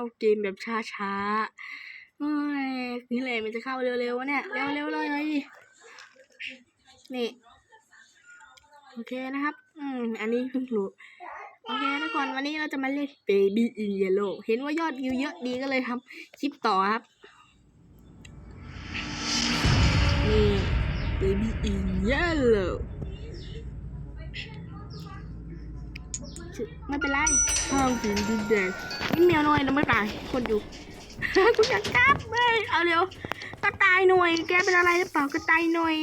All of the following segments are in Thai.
เข้าเกมแบบช้าๆเฮ้ยนี่แหละมันจะเข้าเร็วๆวะเนี่ย เร็วๆเลยนี่โอเคนะครับ อืม อันนี้เพิ่งรู้ โอเคทุกคนวันนี้เราจะมาเล่น Baby in Yellow เห็นว่ายอดวิวเยอะดีก็เลยทำคลิปต่อครับ นี่ Baby in Yellow ไม่เป็นไรห้องสีดินแดง นี่แมวน้อยนะไม่ตาย คนอยู่กูอยากกลับเลยเอาเร็วกระต่ายหน่อยแกเป็นอะไรหรือเปล่ากระต่ายหน่อย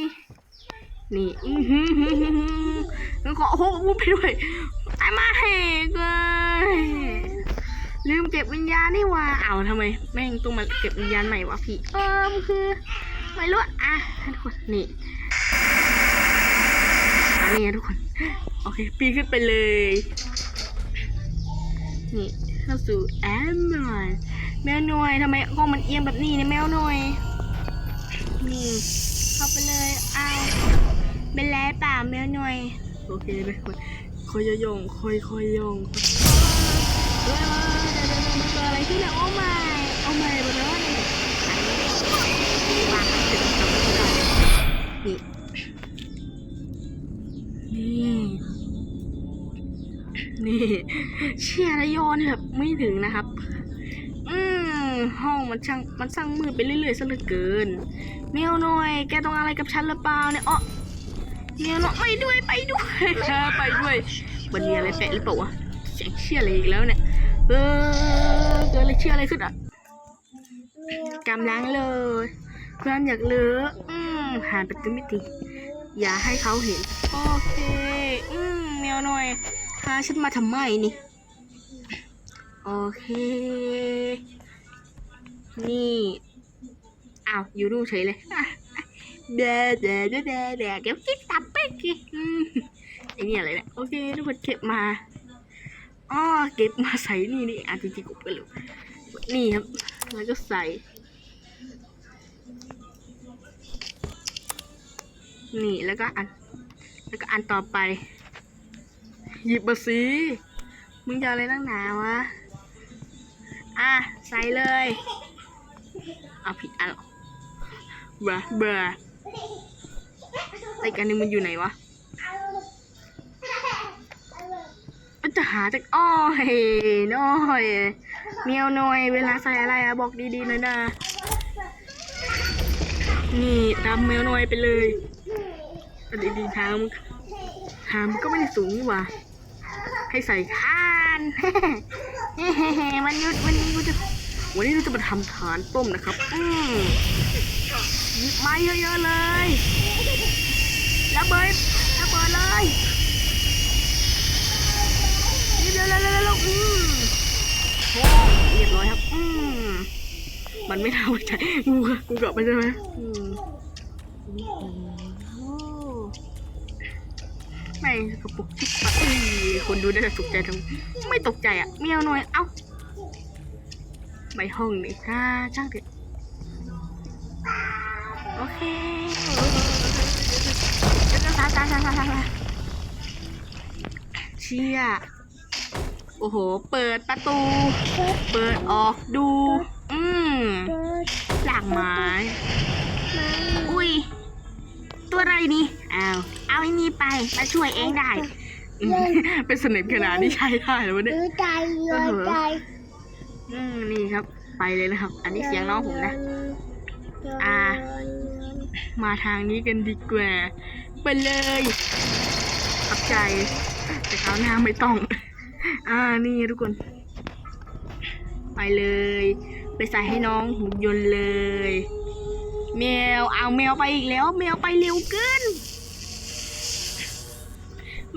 นี่อือหือหือหือหือขอโอ้โหพูดไปด้วยตายมาแหกเลยลืมเก็บวิญญาณนี่ว่าเอาทำไม แม่งต้องมาเก็บวิญญาณใหม่วะพี่ เออมันคือ ไม่รู้อะอะทุกคนนี่อันนี้ทุกคน โอเค ปีนขึ้นไปเลย นี่ เข้าสู่แอมหน่อยแมวหน่อยทำไมห้องมันเอียงแบบนี้เนี่ยแมวหน่อยนี่เข้าไปเลยอ้าวเป็นไรเปล่าแมวหน่อยโอเคเลยคนคอยยองคอยคอยยองเฮ้ยเดี๋ยวเดี๋ยวมันเกิดอะไรขึ้นเนี่ยโอ้ไม่โอ้ไม่บนรถนี่อันนี้วางเสร็จแล้วทำไม่ได้นี่นี่ นี่เชียร์ระยอนแบบไม่ถึงนะครับ อืมห้องมันช่างมันสร้างมืดไปเรื่อยๆซะเหลือเกินเมียวหน่อย แกต้องอะไรกับฉันหรือเปล่าเนี่ยอ๋อเมียวหน่อยไปด้วยไปด้วยไปด้วยมันมีอะไรแปะหรือเปล่าวะเสียงเชี่ยอะไรอีกแล้วเนี่ยเออเกิดอะไรเชี่ยอะไรขึ้นอะกำลังเลยความอยากเลืออืมหานไประตูมิติอย่าให้เขาเห็น โอเค อืมเมียวหน่อยาฉันมาทำไมนี่ โอเค นี่ อ้าว อยู่นู่นเฉยเลยอะเดเดเดเดเดเดี๋ยวคิดตับไปกิไอ้นี่อะไรเนี่ยโอเคทุกคนเก็บมาอ๋อเก็บมาใส่นี่นี่อะจริงๆกูไปเลยนี่ครับแล้วก็ใส่ นี่แล้วก็อัน แล้วก็อันต่อไป หยิบมาสิมึงจะอะไรตั้งหนาวะ อะ ใส่เลย เอาผิดอันเหรอเบอเบอไอ้กันนึงมันอยู่ไหนวะมันจะหาจากอ้อยน้อยเมียวน่อย เวลาใส่อะไรอะบอกดีๆหน่อยนะ นี่ตามแมวน่อยไปเลยดีๆทางมันทางมันก็ไม่ได้สูงนี่หว่า ให้ใส่คานมันหยุดวันนี้กูจะวันนี้เราจะมาทำฐานต้มนะครับ อืมหยิบไม้เยอะๆเลยระเบิดระเบิดเลยนี่เร็วๆๆๆอืมโอ้เรียบร้อยครับ อืมมันไม่เท่าใจกูกูกลับไปใช่ไหมอืม ไม่กระปุกที่ปัดอุ้ยคนดูน่าจะตกใจทั้งไม่ตกใจอะเมียวหน่อย เอ้าไปห้องนี่ค่ะช่างเถอะโอเคแล้วก็ซาซาซาซาซาเชี่ยโอ้โห เปิดประตู เปิดออกดู อืมหลากไม้ อุ้ย ตัวอะไรนี่ อ้าวเอาไอ้นี่ไป มาช่วยเองได้อืมเป็นสนิมขนาดนี้ใช้ได้แล้ววะเนี่ยยืดใจยืดใจอืมนี่ครับ ไปเลยนะครับ อันนี้เสียงน้องผมนะ อ่า มาทางนี้กันดีกว่า ไปเลยขับใจ แต่คราวหน้าไม่ต้อง อ่า นี่ทุกคน ไปเลย ไปใส่ให้น้องหุ่นยนต์เลยแมวเอาแมวไปอีกแล้วแมวไปเร็วเกิน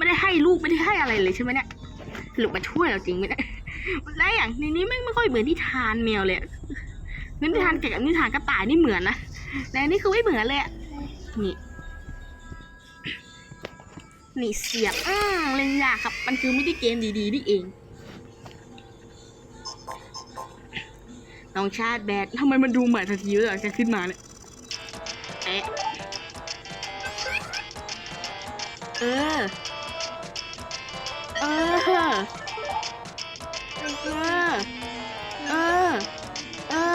ไม่ได้ให้ลูกไม่ได้ให้อะไรเลยใช่ไหมเนี่ยสรุปมาช่วยเราจริงไหมเนี่ยและอย่างในนี้ไม่ไม่ค่อยเหมือนนิทานแมวเลยนิทานแกะกับนิทานกระต่ายนี่เหมือนนะแต่นี่คือไม่เหมือนเลยนี่นี่เสียบอืมเล่นยากครับ มันคือไมินิเกมดีๆนี่เอง น้องชาติแบดทำไมมันดูใหม่ทันทีเลยอะขึ้นมาเนี่ยเอ๊ะเออ อ่าอ่าอ่าอ่า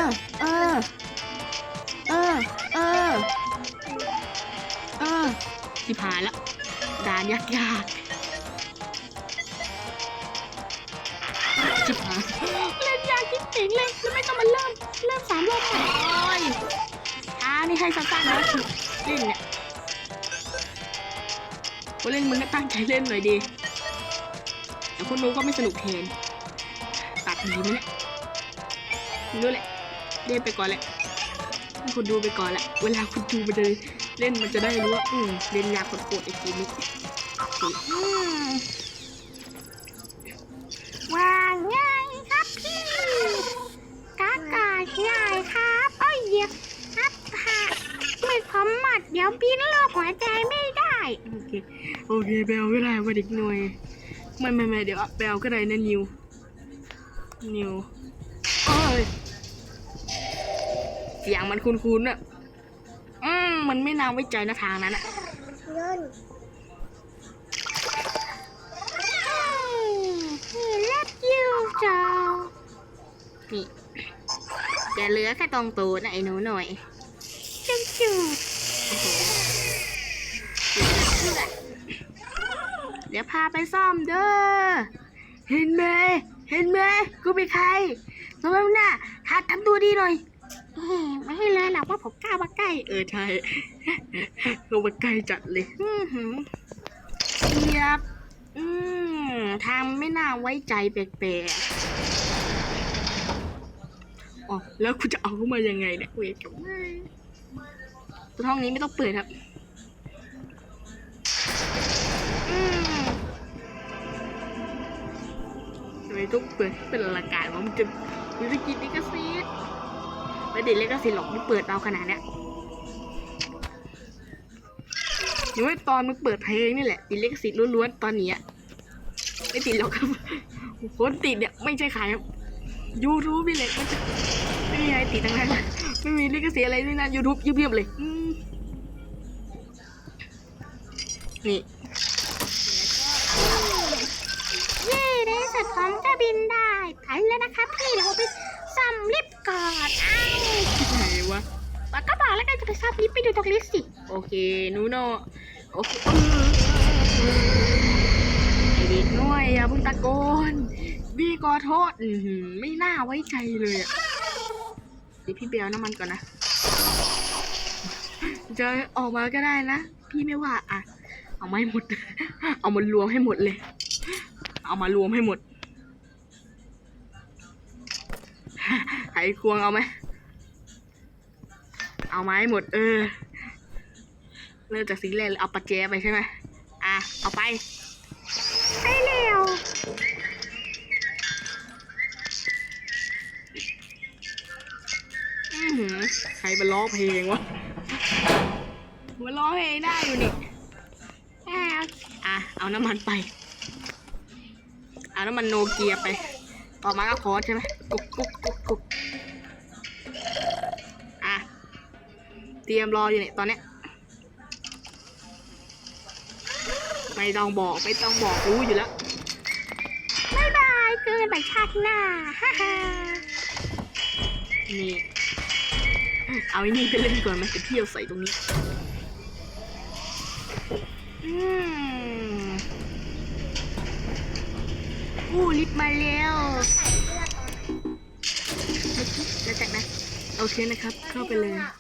อ่าอ่าอ่าอ่าสิผ่านละด่านยากยากจิผ่านเล่นยากจริงๆเลยแล้วไม่ต้องมาเริ่มเริ่มสามรอบใหม่โอ้ยอ่านี่ให้สั้นๆนะเล่นเนี่ยกูเล่นมึงก็ตั้งใจเล่นหน่อยดี คนนู้นก็ไม่สนุกแทนตัดดีไหมเนี่ยไม่รู้แหละเล่นไปก่อนแหละให้คุณดูไปก่อนแหละ เวลาคุณดูมันจะเล่นมันจะได้รู้ว่าอืมเล่นยากโคตรๆไอ้เกีนี้อืมว่าไงครับพี่กากาใหญ่ครับเอ้ยเดี๋ยวครับฮะไม่พร้อมหมัดเดี๋ยวบินโลกหัวใจไม่ได้ โอเค โอเคแบลก็ได้มาเด็กหน่อย ไม่ไม่ไม่เดี๋ยวแบลก็ได้นะนิว นิวเอ้ยเสียงมันคุ้นๆอะอืมมันไม่น่าไว้ใจนะทางนั้นอะเงินนี่เล็บยูจอนี่แกเหลือแค่ตรงตูดนะไอ้หนูหน่อยจุ๊บจุ๊บ เดี๋ยวพาไปซ่อมเด้อ เห็นไหมเห็นไหมกูเป็นใครสมมติน่ะหัดทำตัวดีหน่อยเฮ้ไม่ให้เลยหรอกว่าผมกล้ามาใกล้ เออใช่ก็มาใกล้จัดเลยเทียบ อืมทางไม่น่าไว้ใจแปลกๆอ๋อแล้วคุณจะเอาเข้ามายังไงเนี่ยเวทกับไม่ตัวห้องนี้ไม่ต้องเปิดครับ ไมต้องเปิดเป็นละการว่ามันจะมันจะกินลิขสิทธิ์ไม่ได้ลิขสิทธิ์หรอกมันเปิดเอาขนาดเนี้ยยังไม่ตอนมันเปิดเพลงนี่แหละติดลิขสิทธิ์ล้วนๆตอนนี้ไม่ติดหรอกครับคนติดเนี่ยไม่ใช่ขายครับยูทูบนี่แหละมันจะไม่มีอะไรติดทั้งนั้นไม่มีลิขสิทธิ์อะไรนี่นะยูทูบเยียบๆเลยนี่ ย่ในที่สุดผมจะบินได้ไปแล้วนะครับพี่เดี๋ยวผมไปซัมลิฟต์ก่อนอ้าวไหนวะแล้วก็บอกแล้วกันจะไปซัมลิฟต์ไปดูตรงลิฟต์สิ โอเคหนูโนโอเคไอเด็กน้อยอย่าเพิ่งตะโกนพี่ขอโทษอือหือไม่น่าไว้ใจเลยอะเดี๋ยวพี่เบลน้ำมันก่อนนะจะออกมาก็ได้นะ พี่ไม่ว่าอะ เอามาให้หมด เอามารวมให้หมดเลย เอามารวมให้หมดไขควงเอาไหม เอามาให้หมด เออ เริ่มจากสิ่งแรกเลยเอาปัจเจไปใช่ไหมอะ เอาไปไปเร็วอื้อหือใครมาร้องเพลงวะมาร้องเพลงได้อยู่นี่อ้าวอะ เอาน้ำมันไป เอาน้ำมันโนเกียไป ต่อมาก็คอร์สใช่ไหมกุ๊กกุ๊กกุ๊กกุ๊กอะ เตรียมรออยู่เนี่ยตอนเนี้ยไม่ต้องบอก ไม่ต้องบอกรู้อยู่แล้วบ๊ายบายเกินไปชาติหน้าฮ่าฮ่านี่ เอาไอ้นี่ไปเล่นก่อนไหมไปเที่ยวใส่ตรงนี้ อืม อู้ลิฟต์มาแล้วแล้วจากนั้นโอเคนะครับ เข้าไปเลยอะ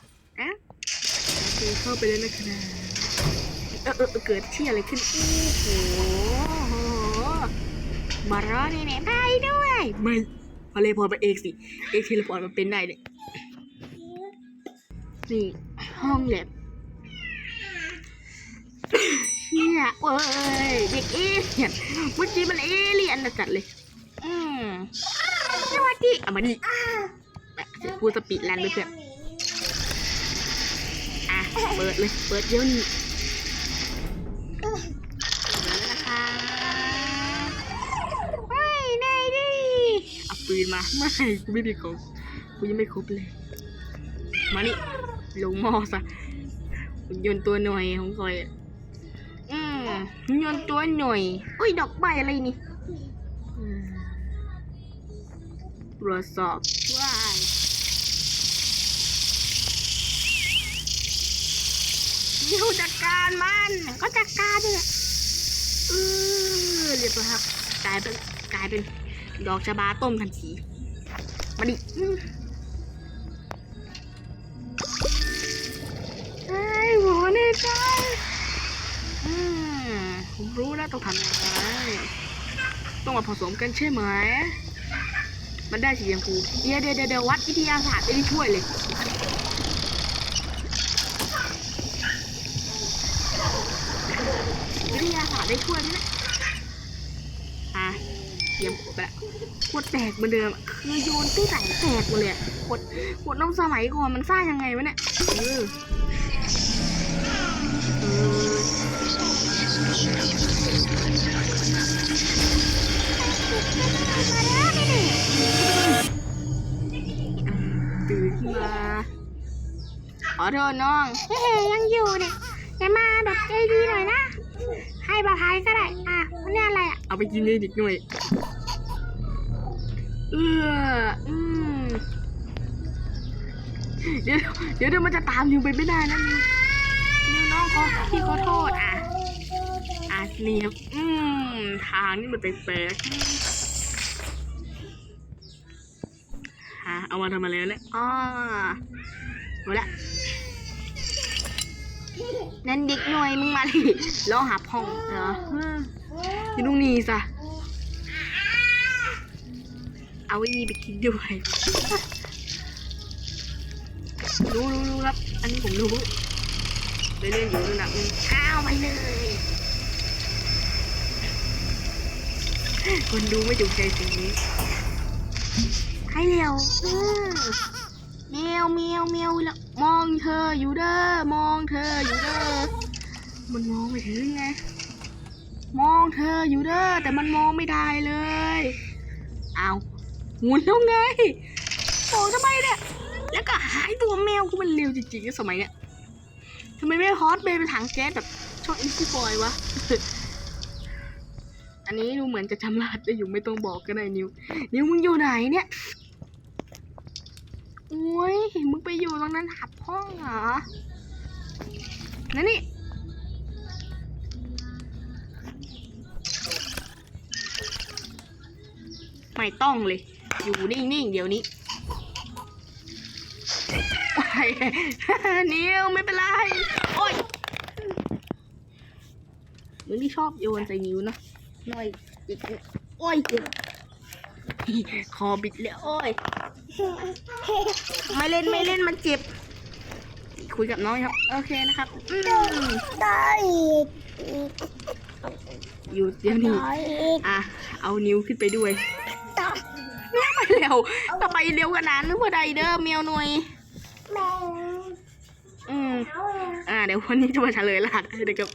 โอเคเข้าไปเลยนะครับเออเออเออเกิดที่อะไรขึ้นโอ้โหมารอนี่เนี่ยไปด้วยไม่พอเลยพอไปเอกสิเอกเทเลพอร์ตมันเป็นได้เนี่ยนี่ห้องแลบ เชี่ยเว้ยเด็กเอเลี่ยนเมื่อกี้มันเอเลี่ยนนะจัดเลย อืมสวัสดีเอามาดิแบบจะพูดสปีดแลนด์ด้วยเพื่อนอะเปิดเลยเปิดเดี๋ยวนี้เปิดแล้วนะคะเฮ้ยนายดิเอาปืนมาไม่กูไม่มีครบกูยังไม่ครบเลย มานี่ลงหม้อซะหุ่นยนต์ตัวหน่อยของคอยอะ อืมหุ่นยนต์ตัวหน่อยอุ้ยดอกใบอะไรนี่อืมตรวจสอบว้ายนิวจัดการมันก็จัดการเลยเออเรียบร้อยครับกลายเป็นกลายเป็นดอกชะบาต้มทันทีมาดิ รู้แล้วต้องทำยังไงต้องมาผสมกันใช่ไหม มันได้สีชมพูเดี๋ยวเดี๋ยวเดี๋ยววัดวิทยาศาสตร์ไม่ได้ช่วยเลยวิทยาศาสตร์ได้ช่วยไหมเนะอะเตรียมขวดไปละขวดแตกเหมือนเดิมอะคือโยนที่ไหนแตกหมดเลยอะขวดขวดน้องสมัยก่อนมันสร้างยังไงวะเนี่ยเออ ขอโทษน้อง เฮ้ยังอยู่เนี่ยอย่ามาแบบใจดีหน่อยนะ ให้บาพายก็ได้ อะวันนี้อะไรอะ เอาไปกินเลยเด็กหน่อย เอออืมเดี๋ยวเดี๋ยวเดี๋ยวมันจะตามนิวไปไม่ได้นะนิวนิวน้องขอพี่ขอโทษอะ อะนี่ครับอืมทางนี่มันแปลกๆฮะเอามาทำอะไรเนี่ยอ๋อหมดละ นั่นเด็กหน่อยมึงมาดิล้อหาพ่องเหรออยู่ตรงนี้ซะเอาไอ้นี่ไปกินด้วยรู้รู้รู้ครับ อันนี้ผมรู้ไปเล่นอยู่ระดับนึงอ้าวไปเลยคนดูไม่ถูกใจสิ่งนี้ให้เร็วเออแมวแมวแมวละ มองเธออยู่เด้อ มองเธออยู่เด้อ มันมองไม่ถึงไง มองเธออยู่เด้อ แต่มันมองไม่ได้เลย เอาหมุนแล้วไงโอ้ทำไมเนี่ย แล้วก็หายตัวแมวกูมันเร็วจริงๆสมัยเนี้ยทำไมไม่ฮอตเบย์เป็นถังแก๊สแบบช่องอินซี่บอยวะ อันนี้ดูเหมือนจะจำรหัสได้อยู่ไม่ต้องบอกก็ได้นิว นิวมึงอยู่ไหนเนี่ย โอ้ยมึงไปอยู่ตรงนั้นหับห้องเหรอนั่นนี่ไม่ต้องเลย อยู่นิ่งๆ เดี๋ยวนี้โอ้ยนิวไม่เป็นไร โอ้ยมึงที่ชอบโยนใส่นิ้วเนะหน่อยจิกโอ้ยเจ็บ คอบิดเลยโอ้ย ไม่เล่นไม่เล่นมันเจ็บ คุยกับน้องครับ โอเคนะครับอืมได้อยู่เดี๋ยวนี้ได้อะ เอานิ้วขึ้นไปด้วยไม่ไปเร็วทำไมเร็วขนาดนั้นเพื่อใดเด้อเมียวหน่อยแมวอืม อ่า เดี๋ยววันนี้จะมาเฉลยรหัสให้เด็กครับ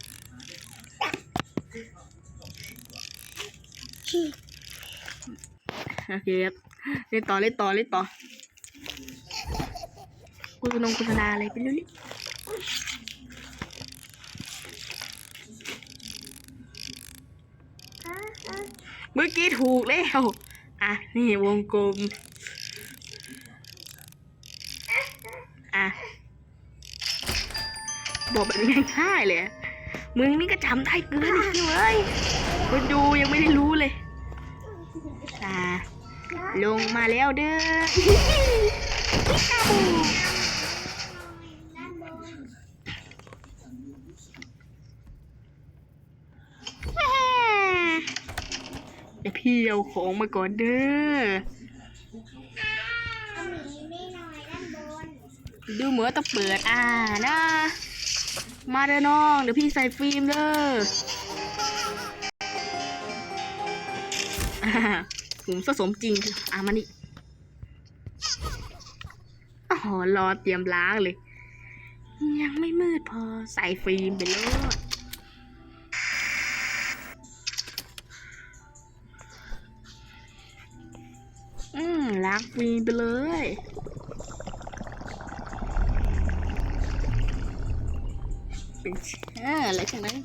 โอเคครับเล่นต่อเล่นต่อเล่นต่อคุยนงโฆษณาอะไรไปเรื่อยเมื่อกี้ถูกแล้ว อะ นี่วงกลม อะ บอกแบบง่ายๆเลย มึงนี่ก็จำได้เกินอีกเลยคนดูยังไม่ได้รู้เลย ลงมาแล้วเด้อเดี๋ยวพี่เอาของมาก่อนเด้อดูเหมือนต้องเปิดอ่านะ มาเด้อน้อง เดี๋ยวพี่ใส่ฟิล์มเด้อ ผมผสมจริงอะมานี่อ๋อรอเตรียมล้างเลย ยังไม่มืดพอใส่ฟิล์มไปเลยอืมล้างฟิล์มไปเลยเป็นแช่อะไรจากนั้น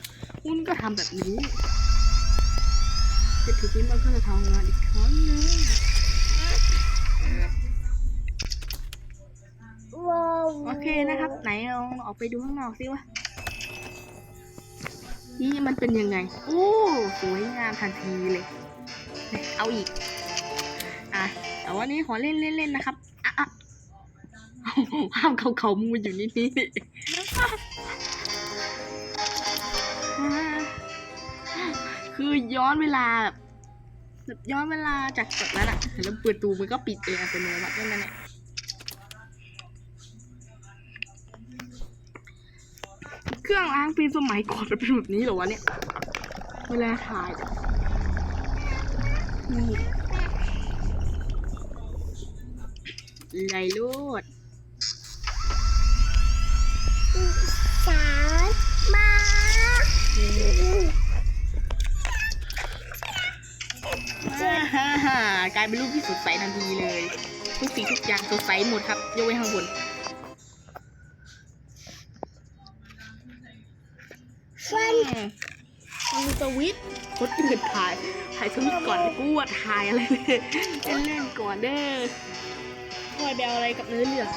อุ้นก็ทำแบบนี้ เสร็จทีนี้มันก็จะทำงานอีกครั้งนึงโอเคนะครับ ไหนลองออกไปดูข้างนอกสิวะนี่มันเป็นยังไง โอ้สวยงามทันทีเลย เอาอีก อะ แต่ว่านี้ขอเล่นเล่นเล่นนะครับอะอะห้ามเขาเขามูอยู่นี่นี่ คือย้อนเวลาแบบย้อนเวลาจากแบบนั้นอะแล้วเปิดตูมันก็ปิดเองอัตโนมัตินั่นแหละเครื่องล้างฟิล์มสมัยก่อนมันเป็นแบบนี้เหรอวะเนี่ย เวลาถ่ายนี่ไหลโลดสามมา ฮ่าฮ่ากลายเป็นรูปที่สดใสทันทีเลย ทุกสิ่งทุกอย่างสดใสหมดครับยกเว้นข้างบนฟันมันมีสวิตช์กดอื่นถ่าย ถ่ายสวิตช์ก่อนกูว่าถ่ายอะไรเลยเล่นเล่นๆก่อนเด้อคอยแบลอะไรกับเนื้อเรื่อง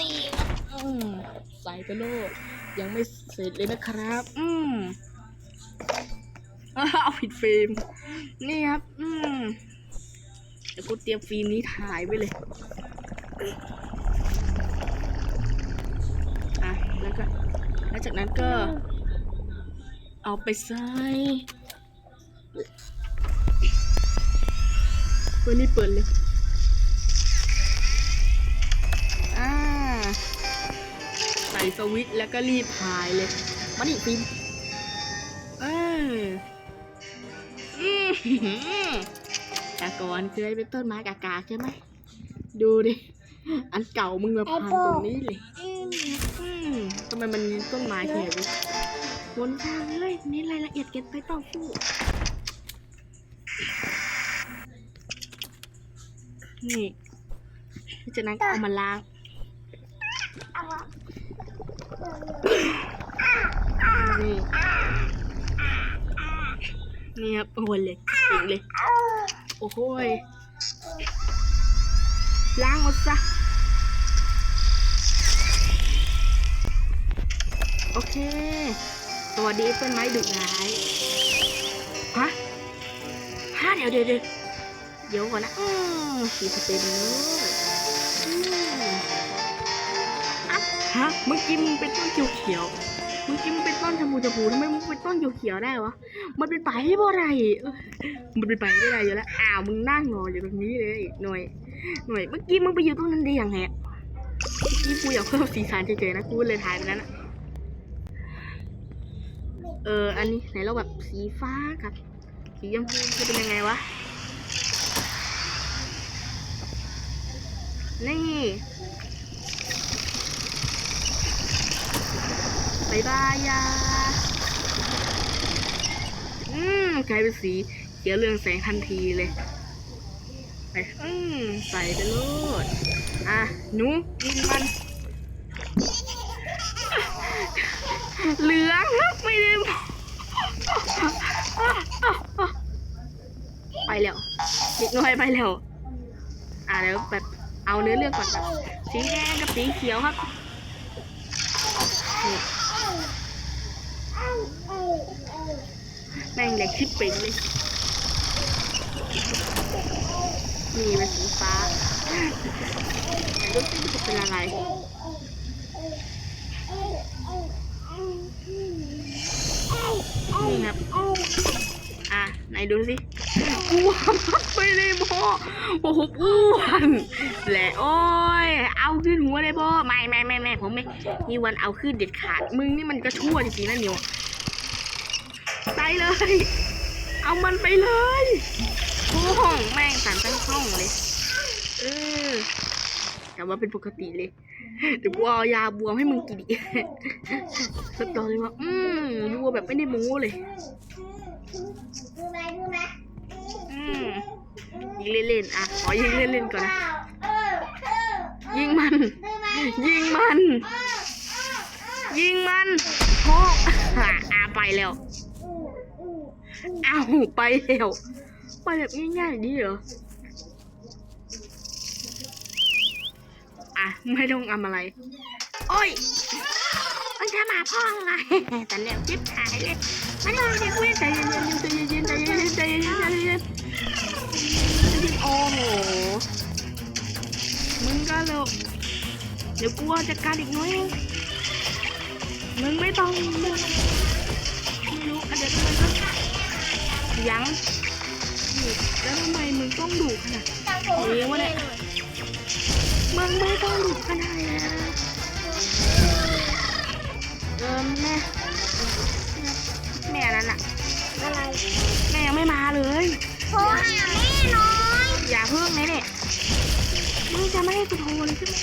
นี่ครับอืมใส่ไปโลดยังไม่เสร็จเลยนะครับ อืมอ้าว เอาผิดฟิล์มนี่ครับ อืมเดี๋ยวกูเตรียมฟิล์มนี้ถ่ายไว้เลยอะแล้วก็แล้วจากนั้นก็ เอาไปใส่เปิดรีบเปิดเลยอ่าใส่สวิตช์แล้วก็รีบถ่ายเลย มาดิฟิล์ม อืมแต่ก่อนเคยเป็นต้นไม้กากาใช่ไหม ดูดิ อันเก่ามึงมาพังตรงนี้เลยทำไมมันต้นไม้แค่นี้วนทางเลยนี่รายละเอียดเก็บไปต่อฟูนี่จากนั้นก็เอามาล้างนี่ นี่ครับวนเลยถึงเลย โอ้โหล้างหมดซะ โอเค สวัสดีต้นไม้ดุร้ายฮะฮะเดี๋ยวเดี๋ยวเดี๋ยวเดี๋ยวก่อนนะอืมสีสเปนเลยอืมฮะเมื่อกี้มึงเป็นต้นเขียวเขียวเมื่อกี้มึงเป็นต้นชมพูชมพูทำไมมึงเป็นต้นเขียวเขียวได้วะ มันเป็นไปให้บ่ไรมันเป็นไปไม่ได้อยู่แล้ว อ้าว มึงนั่งรออยู่ตรงนี้เลย หน่อย หน่อย เมื่อกี้มึงไปอยู่ตรงนั้นได้ยังไงอะเมื่อกี้กูอยากเพิ่มสีสันเฉยๆนะ กูเลยถ่ายไปนั้นอะเออ อันนี้ไหนเราแบบสีฟ้ากับ สีชมพูจะเป็นยังไงวะ นี่บายบายยา อืมกลายเป็นสีเขียวเรืองแสงทันทีเลย ไปอืมใส่ไปโลดอะหนูกินมันเหลืองครับไม่ได้ไปแล้วเด็กน้อยไปแล้ว อ่าแล้วแบบเอาเนื้อเรื่องก่อนแบบสีแดงกับสีเขียวครับ แม่งแหลกชิปเป่งเลยนี่เป็นสีฟ้าแต่รู้สึกจะเป็นอะไรนี่ครับ อะ ไหนดูสิอ้วนไม่ได้บอโอ้โหอ้วนแหละโอ้ย เอาขึ้นหัวเลยบอไม่ไม่ไม่ไม่ผมไม่มีวันเอาขึ้นเด็ดขาด มึงนี่มันก็ชั่วจริงๆนะนิวไป เลย เอามันไปเลยโอ้ห้องแม่งสั่นทั้งห้องเลย เออแต่ว่าเป็นปกติเลยเดี๋ยวกูเอายาบวมให้มึงกินอีกสตอเลยว่าอืมรัวแบบไม่ได้โม้เลยอืมยิงเล่นๆอะขอยิงเล่นๆก่อนนะยิงมัน ยิงมัน ยิงมันโอ้อะอะไปแล้ว ออ้าวไปแล้วไปแบบง่ายๆดีเหรอ อะ ไม่ต้องทำอะไร โอ้ย มันจะมาพ่อไงแต่เร็วจิ๊บหายเลยมันเลยเด็กเว้ยใจเย็นๆใจเย็นๆใจเย็นๆใจเย็นๆใจเย็นๆโอ้โห มึงก็เร็วเดี๋ยวกลัวจัดการอีกน้อยมึงไม่ต้องมึงไม่รู้อะเดี๋ยวมันก็ ยังแล้วทำไมมึงต้องดุขนาดนี้วะเนี่ยมึงไม่ต้องดุขนาดนี้เออแม่แม่นั่นน่ะอะไรแม่ยังไม่มาเลยโทรหาแม่น้อยอย่าเพิ่งนะเนี่ยมึงจะไม่ให้กูโทรเลยใช่ไหม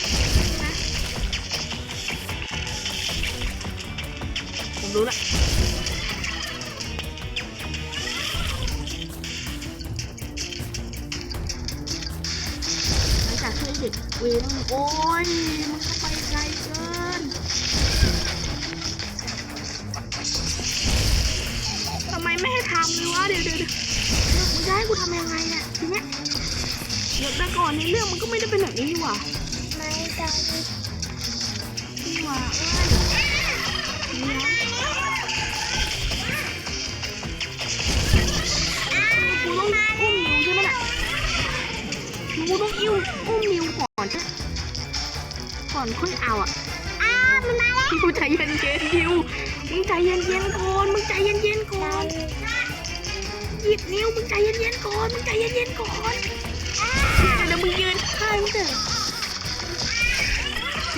เย็นเย็นๆก่อน มึงใจเย็นเย็นๆก่อนหยิบนิ้วมึงใจเย็นเย็นๆก่อน มึงใจเย็นเย็นๆก่อนเดี๋ยวมึงยืนข้างเถอะ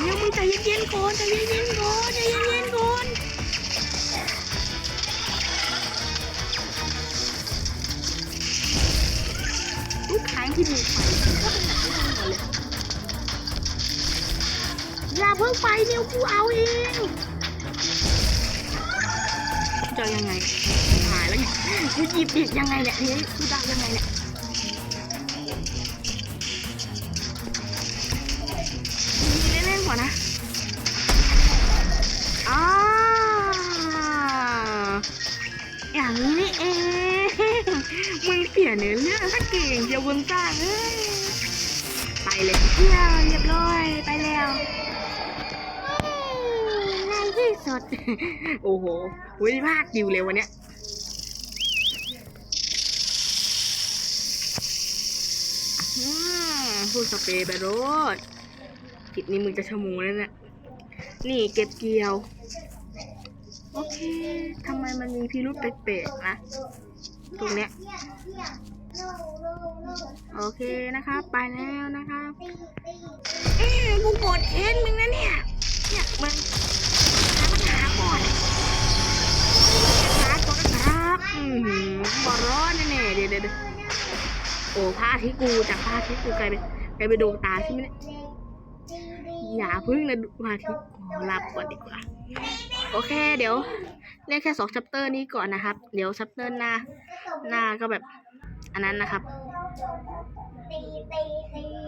นิ้วมึงใจเย็นเย็นๆก่อนใจเย็นเย็นๆก่อนใจเย็นเย็นๆก่อนทุกครั้งที่มีไฟก็เป็นแบบนี้ทั้งหมดเลยอย่าเพิ่งไปนิวกูเอาเอง จะยังไงหายแล้วไงกูหยิบบิดยังไงเนี่ยเฮ้ยกูจะยังไงเนี่ยมีเล่นๆก่อนนะอ่าอย่างนี้นี่เองมึงเปลี่ยเนื้อเรื่องสักเก่งเดียวบนจ้าเอ้ยไปเลยเที่ยวเรียบร้อยไปแล้ว สด โอ้โหวิภาคดิวเลยวันเนี้ยพูดสเปรย์ไปโรดจิตนี้มึงจะชะมูแล้วเนี่ยนี่เก็บเกี่ยว โอเคทำไมมันมีพิรุษแปลกๆนะ ตรงเนี้ย โอเคนะครับไปแล้วนะครับเอ้ยกูกรธเอ็นมึงนะเนี่ย เนี่ย มึง หาปัญหาก่อนหาก่อนนะครับอือหือบอร้อนแน่ๆเดี๋ยวเดี๋ยวเดี๋ยวโอ้พระอาทิตย์กูจากพระอาทิตย์กูกลายเป็นกลายเป็นดวงตาใช่ไหมเนี่ยอย่าพึ่งนะพระอาทิตย์ขอหลับก่อนดีกว่า โอเค เดี๋ยวเรียกแค่สองชัปเตอร์นี้ก่อนนะครับ เดี๋ยวชัปเตอร์หน้าหน้าก็แบบอันนั้นนะครับ